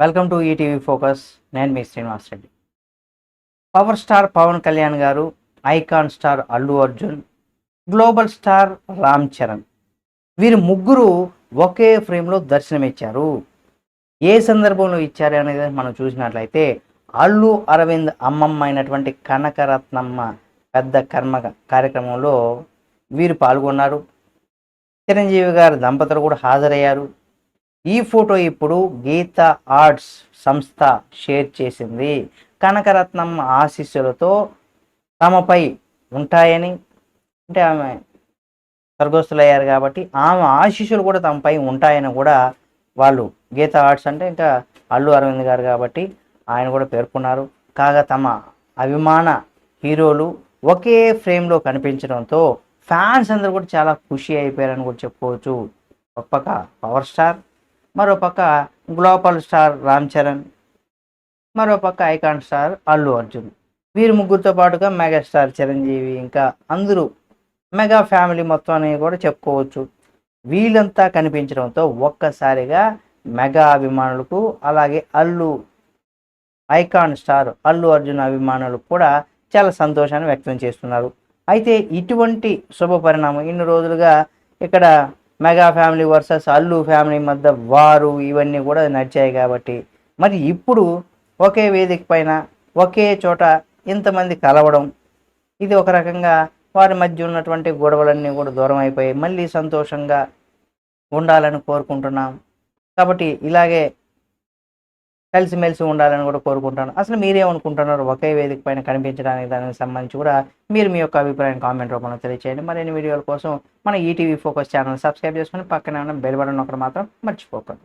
Welcome to ETV focus. నేను మీ Srinivas Reddy. Power star Pawan Kalyan garu icon star Allu Arjun global star Ram Charan. వీరు ముగ్గురు ఒకే ఫ్రేమ్లో దర్శనమిచ్చారు. ఏ సందర్భంలో ఇచ్చారు అనేది మనం చూసినట్లయితే అల్లు అరవింద్ అమ్మమ్మ అయినటువంటి కనకరత్నమ్మ పెద్ద కర్మ కార్యక్రమంలో వీరు పాల్గొన్నారు. చిరంజీవి గారు దంపతులు కూడా హాజరయ్యారు. ఈ ఫోటో ఇప్పుడు గీత ఆర్ట్స్ సంస్థ షేర్ చేసింది. కనకరత్నం ఆశీస్సులతో తమపై ఉంటాయని అంటే ఆమె స్వర్గస్థులయ్యారు కాబట్టి ఆమె ఆశీస్సులు కూడా తమపై ఉంటాయని కూడా వాళ్ళు గీత ఆర్ట్స్ అంటే ఇంకా అల్లు అరవింద్ గారు కాబట్టి ఆయన కూడా పేర్కొన్నారు. కాగా తమ అభిమాన హీరోలు ఒకే ఫ్రేమ్లో కనిపించడంతో ఫ్యాన్స్ అందరూ కూడా చాలా ఖుషి అయిపోయారని కూడా చెప్పుకోవచ్చు. ఒక పవర్ స్టార్. మరో పక్క గ్లోబల్ స్టార్ రామ్ చరణ్ మరోపక్క ఐకాన్ స్టార్ అల్లు అర్జున్. వీరి ముగ్గురితో పాటుగా మెగాస్టార్ చిరంజీవి ఇంకా అందరూ మెగా ఫ్యామిలీ మొత్తం అని కూడా చెప్పుకోవచ్చు. వీళ్ళంతా కనిపించడంతో ఒక్కసారిగా మెగా అభిమానులకు అలాగే అల్లు ఐకాన్ స్టార్ అల్లు అర్జున్ అభిమానులకు కూడా చాలా సంతోషాన్ని వ్యక్తం చేస్తున్నారు. అయితే ఇటువంటి శుభ పరిణామం ఇన్ని రోజులుగా ఇక్కడ mega family versus Allu family మధ్య వారు ఇవన్నీ కూడా నడిచాయి కాబట్టి. మరి ఇప్పుడు ఒకే వేదిక పైన ఒకే చోట ఇంతమంది కలవడం ఇది ఒక రకంగా వారి మధ్య ఉన్నటువంటి గొడవలన్నీ కూడా దూరం అయిపోయి మళ్ళీ సంతోషంగా ఉండాలని కోరుకుంటున్నాం. కాబట్టి ఇలాగే కలిసిమెలిసి ఉండాలని కూడా కోరుకుంటాను. అసలు మీరేమనుకుంటున్నారు ఒకే వేదిక పైన కనిపించడానికి దానికి సంబంధించి కూడా మీరు మీ యొక్క అభిప్రాయం కామెంట్ రూపంలో తెలియచేయండి. మరిన్ని వీడియోల కోసం మన ఈటీవీ ఫోకస్ ఛానల్ సబ్స్క్రైబ్ చేసుకొని పక్కనే ఉన్న బెల్ బటన్ ఒకటి మాత్రం మర్చిపోకండి.